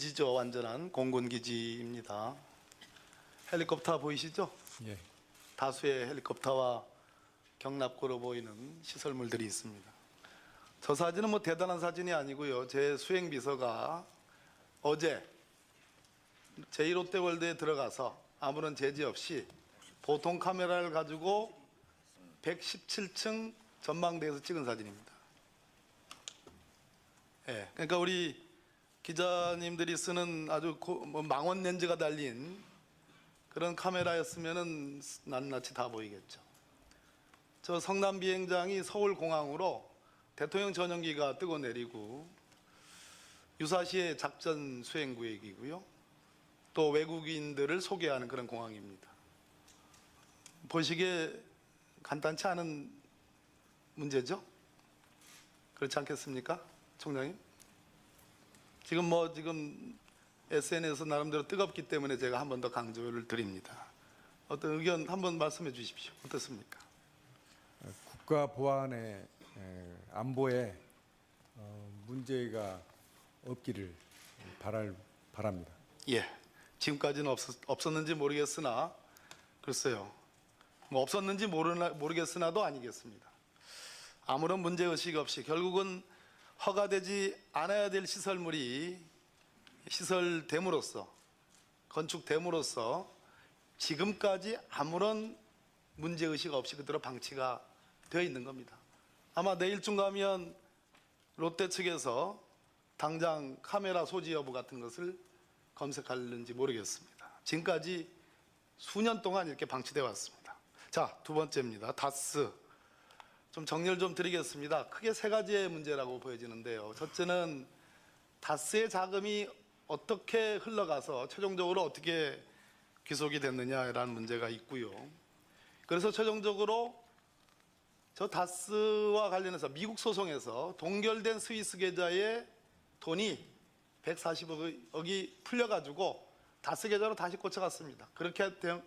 기지죠. 완전한 공군 기지입니다. 헬리콥터 보이시죠? 예. 다수의 헬리콥터와 경납고로 보이는 시설물들이 있습니다. 저 사진은 뭐 대단한 사진이 아니고요. 제 수행 비서가 어제 제1롯데월드에 들어가서 아무런 제지 없이 보통 카메라를 가지고 117층 전망대에서 찍은 사진입니다. 예, 그러니까 우리 기자님들이 쓰는 아주 고- 뭐 망원 렌즈가 달린 그런 카메라였으면은 낱낱이 다 보이겠죠. 저 성남 비행장이 서울 공항으로 대통령 전용기가 뜨고 내리고 유사시의 작전 수행 구역이고요. 또 외국인들을 소개하는 그런 공항입니다. 보시기에 간단치 않은 문제죠? 그렇지 않겠습니까? 총장님? 지금 뭐 지금 SNS 나름대로 뜨겁기 때문에 제가 한 번 더 강조를 드립니다. 어떤 의견 한 번 말씀해 주십시오. 어떻습니까? 국가 보안의 에, 안보에 어, 문제가 없기를 바랄 바랍니다. 예. 지금까지는 없었, 없었는지 모르겠으나 글쎄요. 뭐 없었는지 모르나, 모르겠으나도 아니겠습니다. 아무런 문제 의식 없이 결국은 허가되지 않아야 될 시설물이 시설됨으로써 건축됨으로써 지금까지 아무런 문제 의식 없이 그대로 방치가 되어 있는 겁니다. 아마 내일쯤 가면 롯데 측에서 당장 카메라 소지 여부 같은 것을 검색하는지 모르겠습니다. 지금까지 수년 동안 이렇게 방치되어 왔습니다. 자, 두 번째입니다. 다스. 좀 정리를 좀 드리겠습니다. 크게 세 가지의 문제라고 보여지는데요. 첫째는 다스의 자금이 어떻게 흘러가서 최종적으로 어떻게 귀속이 됐느냐라는 문제가 있고요. 그래서 최종적으로 저 다스와 관련해서 미국 소송에서 동결된 스위스 계좌에 돈이 140억이 풀려가지고 다스 계좌로 다시 꽂혀갔습니다. 그렇게 됨-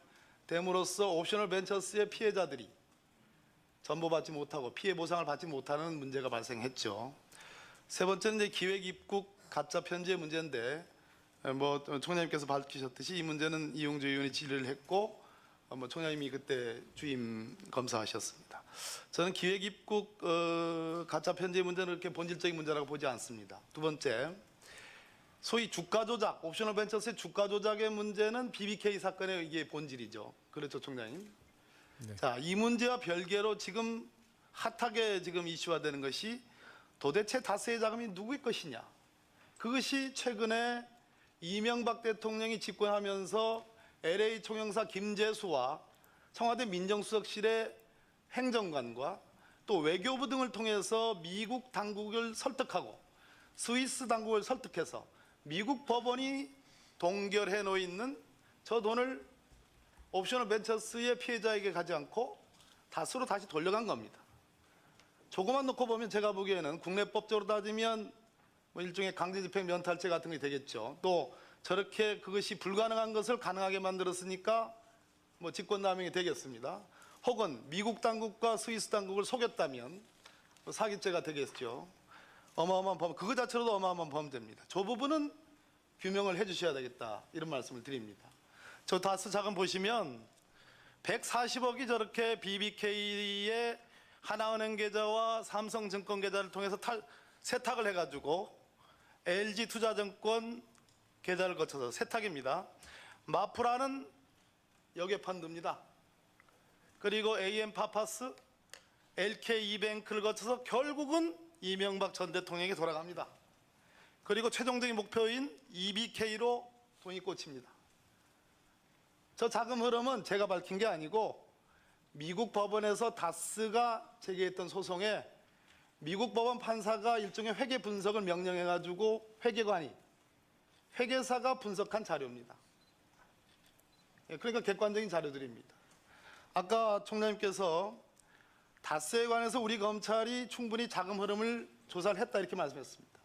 됨으로써 옵셔널 벤처스의 피해자들이 전보받지 못하고 피해 보상을 받지 못하는 문제가 발생했죠. 세 번째는 이제 기획 입국 가짜 편지의 문제인데 에, 뭐 총장님께서 밝히셨듯이 이 문제는 이용주 의원이 질의를 했고 어, 뭐 총장님이 그때 주임 검사하셨습니다. 저는 기획 입국 어, 가짜 편지의 문제는 그렇게 본질적인 문제라고 보지 않습니다. 두 번째 소위 주가 조작, 옵셔널 벤처스의 주가 조작의 문제는 BBK 사건의 이게 본질이죠. 그렇죠, 총장님? 네. 자, 이 문제와 별개로 지금 핫하게 지금 이슈화되는 것이 도대체 다스의 자금이 누구의 것이냐. 그것이 최근에 이명박 대통령이 집권하면서 LA 총영사 김재수와 청와대 민정수석실의 행정관과 또 외교부 등을 통해서 미국 당국을 설득하고 스위스 당국을 설득해서 미국 법원이 동결해 놓있는 저 돈을 옵셔널 벤처스의 피해자에게 가지 않고 다스로 다시 돌려간 겁니다. 조금만 놓고 보면 제가 보기에는 국내법적으로 따지면 뭐 일종의 강제집행 면탈죄 같은 게 되겠죠. 또 저렇게 그것이 불가능한 것을 가능하게 만들었으니까 뭐 직권남용이 되겠습니다. 혹은 미국 당국과 스위스 당국을 속였다면 뭐 사기죄가 되겠죠. 어마어마한 범, 그거 자체로도 어마어마한 범죄입니다. 저 부분은 규명을 해 주셔야 되겠다. 이런 말씀을 드립니다. 저 다스 자금 보시면 140억이 저렇게 BBK의 하나은행 계좌와 삼성증권 계좌를 통해서 탈, 세탁을 해가지고 LG 투자증권 계좌를 거쳐서 세탁입니다. 마프라는 여기에 펀드입니다. 그리고 AM 파파스, LK 이뱅크를 거쳐서 결국은 이명박 전 대통령에게 돌아갑니다. 그리고 최종적인 목표인 EBK로 돈이 꽂힙니다. 저 자금 흐름은 제가 밝힌 게 아니고 미국 법원에서 다스가 제기했던 소송에 미국 법원 판사가 일종의 회계 분석을 명령해 가지고 회계관이 회계사가 분석한 자료입니다. 예, 그러니까 객관적인 자료들입니다. 아까 총장님께서 다스에 관해서 우리 검찰이 충분히 자금 흐름을 조사를 했다 이렇게 말씀했습니다.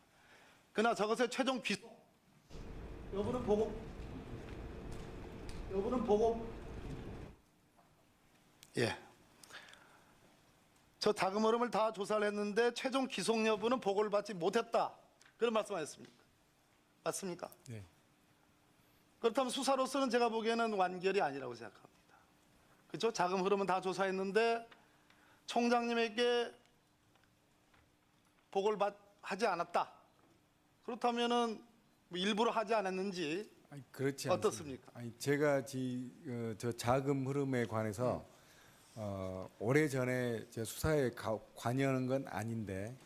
그러나 저것의 최종 귀속 여부는 보고 여부는 보고 예. 저 자금 흐름을 다 조사를 했는데 최종 기속 여부는 보고를 받지 못했다. 그런 말씀하셨습니까? 맞습니까? 네. 그렇다면 수사로서는 제가 보기에는 완결이 아니라고 생각합니다. 그렇죠? 자금 흐름은 다 조사했는데 총장님에게 보고를 받, 하지 않았다. 그렇다면은 뭐 일부러 하지 않았는지 아니, 그렇지 어떻습니까? 않습니다. 아니, 제가 지, 어, 저 자금 흐름에 관해서 어, 오래 전에 제 수사에 가, 관여하는 건 아닌데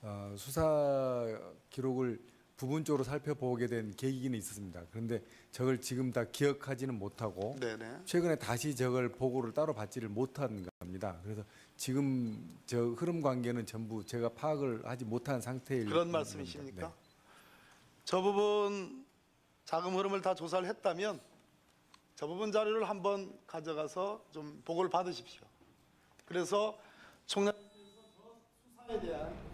어, 수사 기록을 부분적으로 살펴보게 된 계기는 있었습니다. 그런데 저걸 지금 다 기억하지는 못하고 네네. 최근에 다시 저걸 보고를 따로 받지를 못한 겁니다. 그래서 지금 저 흐름 관계는 전부 제가 파악을 하지 못한 상태일 그런 겁니다. 말씀이십니까? 네. 저 부분 자금 흐름을 다 조사를 했다면 저 부분 자료를 한번 가져가서 좀 보고를 받으십시오. 그래서 총장님께서 저 수사에 대한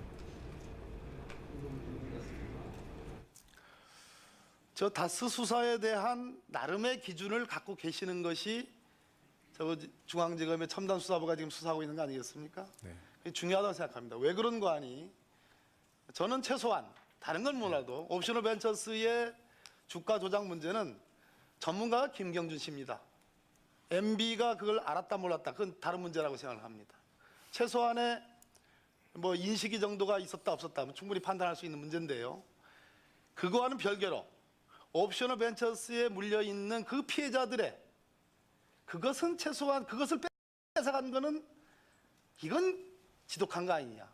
저 다스 수사에 대한 나름의 기준을 갖고 계시는 것이 저 중앙지검의 첨단 수사부가 지금 수사하고 있는 거 아니겠습니까? 네. 그게 중요하다고 생각합니다. 왜 그런 거 아니? 저는 최소한 다른 건 몰라도 옵셔널 벤처스의 주가 조작 문제는 전문가가 김경준 씨입니다. MB가 그걸 알았다 몰랐다 그건 다른 문제라고 생각을 합니다. 최소한의 뭐 인식이 정도가 있었다 없었다 하면 충분히 판단할 수 있는 문제인데요. 그거와는 별개로 옵셔널 벤처스에 물려 있는 그 피해자들의 그것은 최소한 그것을 뺏어간 거는 이건 지독한 거 아니냐.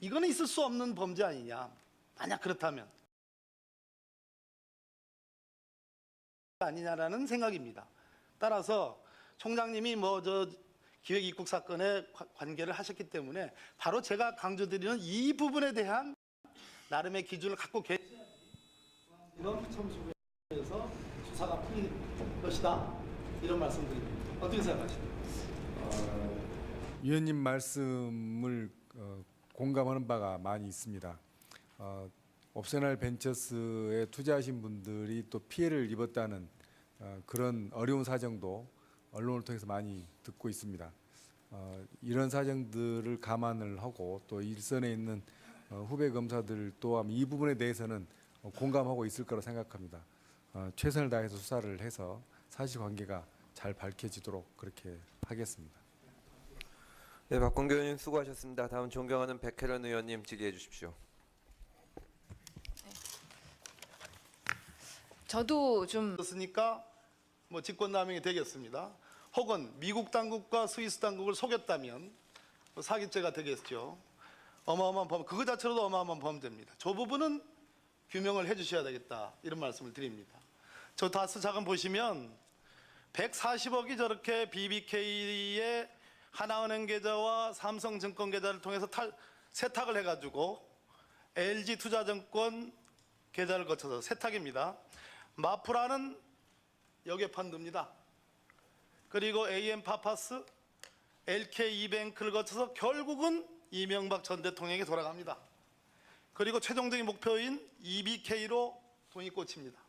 이거는 있을 수 없는 범죄 아니냐. 만약 그렇다면 아니냐라는 생각입니다. 따라서 총장님이 뭐 저 기획 입국 사건에 과- 관계를 하셨기 때문에 바로 제가 강조드리는 이 부분에 대한 나름의 기준을 갖고 계셔야 이런 첨수에서 수사가 풀릴 것이다 이런 말씀드립니다. 어떻게 생각하십니까? 위원님 말씀을 어, 공감하는 바가 많이 있습니다. 어, 옵셔널 벤처스에 투자하신 분들이 또 피해를 입었다는 어, 그런 어려운 사정도 언론을 통해서 많이 듣고 있습니다. 어, 이런 사정들을 감안을 하고 또 일선에 있는 어, 후배 검사들 또한 이 부분에 대해서는 어, 공감하고 있을 거라 생각합니다. 어, 최선을 다해서 수사를 해서 사실관계가 잘 밝혀지도록 그렇게 하겠습니다. 네, 박광교 의원님 수고하셨습니다. 다음 존경하는 백혜련 의원님 질의해 주십시오. 저도 좀 그렇으니까 뭐 직권남용이 되겠습니다. 혹은 미국 당국과 스위스 당국을 속였다면 뭐 사기죄가 되겠죠. 어마어마한 범, 그거 자체로도 어마어마한 범죄입니다. 저 부분은 규명을 해주셔야 되겠다 이런 말씀을 드립니다. 저 다스 자금 보시면 140억이 저렇게 BBK의 하나은행 계좌와 삼성증권 계좌를 통해서 탈, 세탁을 해가지고 LG 투자증권 계좌를 거쳐서 세탁입니다. 마프라는 여기에 펀드입니다. 그리고 AM 파파스, LK 이뱅크를 거쳐서 결국은 이명박 전 대통령에게 돌아갑니다. 그리고 최종적인 목표인 EBK로 돈이 꽂힙니다.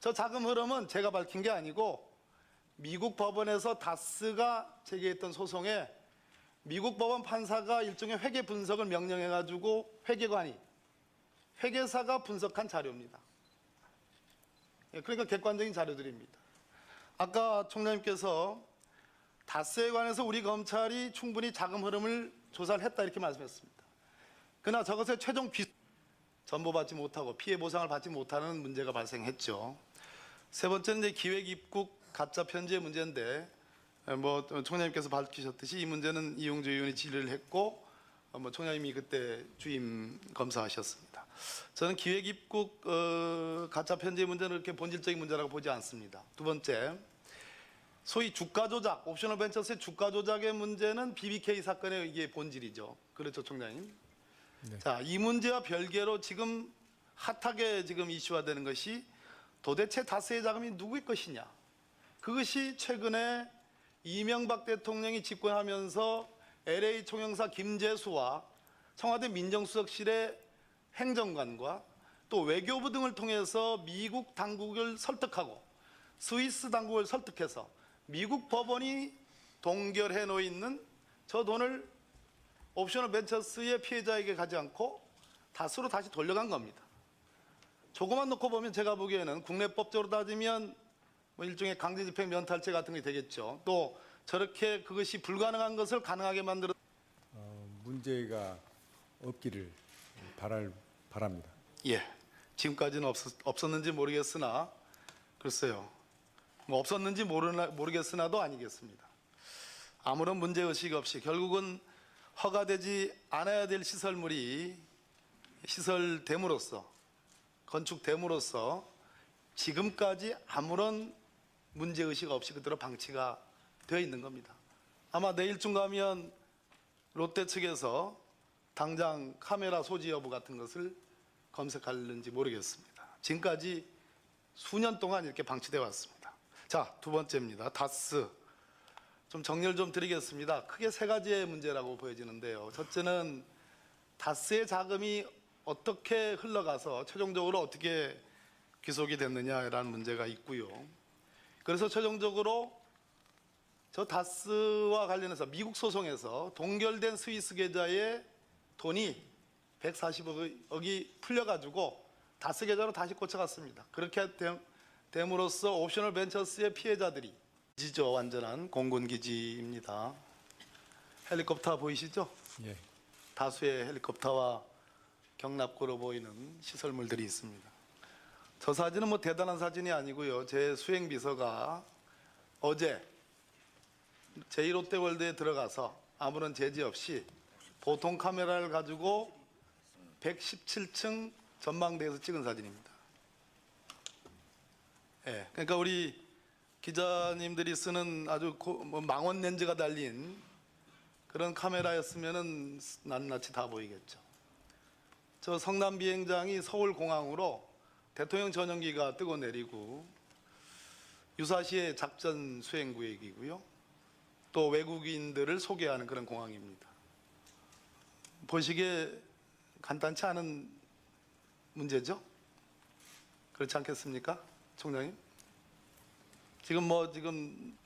저 자금 흐름은 제가 밝힌 게 아니고 미국 법원에서 다스가 제기했던 소송에 미국 법원 판사가 일종의 회계 분석을 명령해가지고 회계관이 회계사가 분석한 자료입니다. 예, 그러니까 객관적인 자료들입니다. 아까 총장님께서 다스에 관해서 우리 검찰이 충분히 자금 흐름을 조사를 했다 이렇게 말씀했습니다. 그러나 저것의 최종 귀 전보받지 못하고 피해 보상을 받지 못하는 문제가 발생했죠. 세 번째는 이제 기획 입국 가짜 편지의 문제인데 에, 뭐 총장님께서 밝히셨듯이 이 문제는 이용주 의원이 질의를 했고 어, 뭐 총장님이 그때 주임 검사하셨습니다. 저는 기획 입국 어, 가짜 편지의 문제는 그렇게 본질적인 문제라고 보지 않습니다. 두 번째, 소위 주가 조작, 옵셔널 벤처스의 주가 조작의 문제는 BBK 사건의 이게 본질이죠. 그렇죠, 총장님? 네. 자, 이 문제와 별개로 지금 핫하게 지금 이슈화되는 것이 도대체 다스의 자금이 누구의 것이냐? 그것이 최근에 이명박 대통령이 집권하면서 LA 총영사 김재수와 청와대 민정수석실의 행정관과 또 외교부 등을 통해서 미국 당국을 설득하고 스위스 당국을 설득해서 미국 법원이 동결해 놓있는 저 돈을 옵셔널 벤처스의 피해자에게 가지 않고 다스로 다시 돌려간 겁니다. 조금만 놓고 보면 제가 보기에는 국내법적으로 따지면 뭐 일종의 강제집행 면탈죄 같은 게 되겠죠. 또 저렇게 그것이 불가능한 것을 가능하게 만들어 어, 문제가 없기를 바랄 바랍니다. 예. 지금까지는 없었, 없었 는지 모르겠으나 글쎄요. 뭐 없었는지 모르나, 모르겠으나도 아니겠습니다. 아무런 문제 의식 없이 결국은 허가되지 않아야 될 시설물이 시설됨으로써 건축됨으로써 지금까지 아무런 문제 의식 없이 그대로 방치가 되어 있는 겁니다. 아마 내일쯤 가면 롯데 측에서 당장 카메라 소지 여부 같은 것을 검색하는지 모르겠습니다. 지금까지 수년 동안 이렇게 방치되어 왔습니다. 자, 두 번째입니다. 다스. 좀 정리를 좀 드리겠습니다. 크게 세 가지의 문제라고 보여지는데요. 첫째는 다스의 자금이 어떻게 흘러가서 최종적으로 어떻게 귀속이 됐느냐라는 문제가 있고요. 그래서 최종적으로 저 다스와 관련해서 미국 소송에서 동결된 스위스 계좌에 돈이 140억이 풀려가지고 다스 계좌로 다시 꽂혀갔습니다. 그렇게 됨- 됨으로써 옵셔널 벤처스의 피해자들이 기지죠 완전한 공군 기지입니다. 헬리콥터 보이시죠? 예. 다수의 헬리콥터와 경납고로 보이는 시설물들이 있습니다. 저 사진은 뭐 대단한 사진이 아니고요. 제 수행 비서가 어제 제1롯데월드에 들어가서 아무런 제지 없이 보통 카메라를 가지고 117층 전망대에서 찍은 사진입니다. 예, 그러니까 우리 기자님들이 쓰는 아주 고- 뭐 망원 렌즈가 달린 그런 카메라였으면은 낱낱이 다 보이겠죠. 저 성남 비행장이 서울 공항으로 대통령 전용기가 뜨고 내리고 유사시의 작전 수행 구역이고요. 또 외국인들을 소개하는 그런 공항입니다. 보시기에 간단치 않은 문제죠? 그렇지 않겠습니까? 총장님? 지금 뭐 지금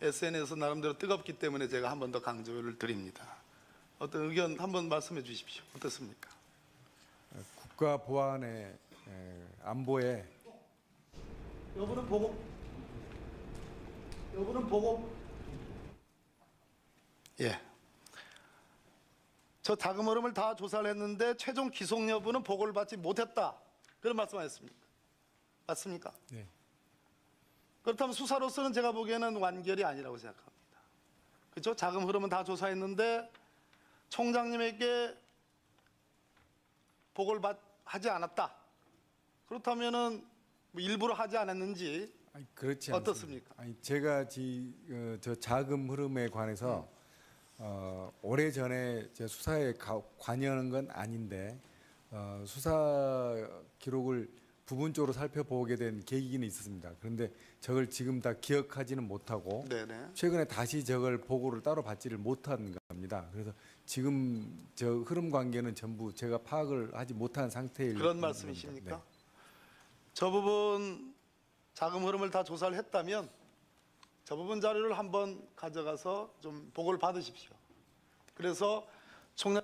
SNS에서 나름대로 뜨겁기 때문에 제가 한 번 더 강조를 드립니다. 어떤 의견 한 번 말씀해 주십시오. 어떻습니까? 국가 보안의 에, 안보에 여부는 보고 여부는 보고 예. 저 자금 흐름을 다 조사를 했는데 최종 기속 여부는 보고를 받지 못했다. 그런 말씀하셨습니까? 맞습니까? 네. 그렇다면 수사로서는 제가 보기에는 완결이 아니라고 생각합니다. 그렇죠? 자금 흐름은 다 조사했는데 총장님에게 보고를 받, 하지 않았다. 그렇다면은 뭐 일부러 하지 않았는지 아니, 그렇지 어떻습니까? 않습니다. 아니, 제가 지, 어, 저 자금 흐름에 관해서 어, 오래 전에 제 수사에 가, 관여하는 건 아닌데 어, 수사 기록을 부분적으로 살펴보게 된 계기는 있었습니다. 그런데 저걸 지금 다 기억하지는 못하고 네네. 최근에 다시 저걸 보고를 따로 받지를 못한 겁니다. 그래서 지금 저 흐름 관계는 전부 제가 파악을 하지 못한 상태일 그런. 말씀이십니까? 네. 저 부분 자금 흐름을 다 조사를 했다면 저 부분 자료를 한번 가져가서 좀 보고를 받으십시오. 그래서 총장